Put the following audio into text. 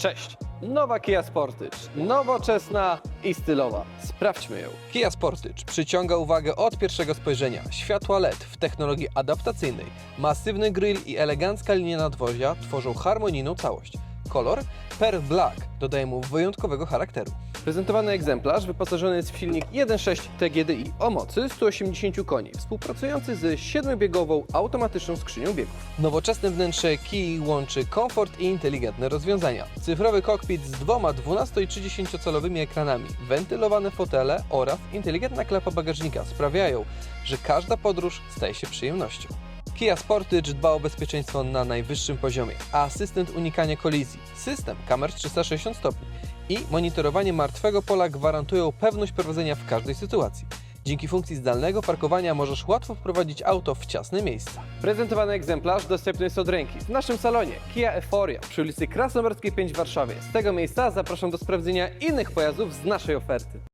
Cześć! Nowa Kia Sportage. Nowoczesna i stylowa. Sprawdźmy ją. Kia Sportage przyciąga uwagę od pierwszego spojrzenia. Światła LED w technologii adaptacyjnej, masywny grill i elegancka linia nadwozia tworzą harmonijną całość. Kolor Pearl Black dodaje mu wyjątkowego charakteru. Prezentowany egzemplarz wyposażony jest w silnik 1.6 TGDI o mocy 180 koni, współpracujący z 7-biegową automatyczną skrzynią biegów. Nowoczesne wnętrze Kii łączy komfort i inteligentne rozwiązania. Cyfrowy kokpit z dwoma 12 i 30-calowymi ekranami, wentylowane fotele oraz inteligentna klapa bagażnika sprawiają, że każda podróż staje się przyjemnością. Kia Sportage dba o bezpieczeństwo na najwyższym poziomie. Asystent unikania kolizji, system kamer 360 stopni i monitorowanie martwego pola gwarantują pewność prowadzenia w każdej sytuacji. Dzięki funkcji zdalnego parkowania możesz łatwo wprowadzić auto w ciasne miejsca. Prezentowany egzemplarz dostępny jest od ręki w naszym salonie Kia Euphoria przy ulicy Krasnomarskiej 5 w Warszawie. Z tego miejsca zapraszam do sprawdzenia innych pojazdów z naszej oferty.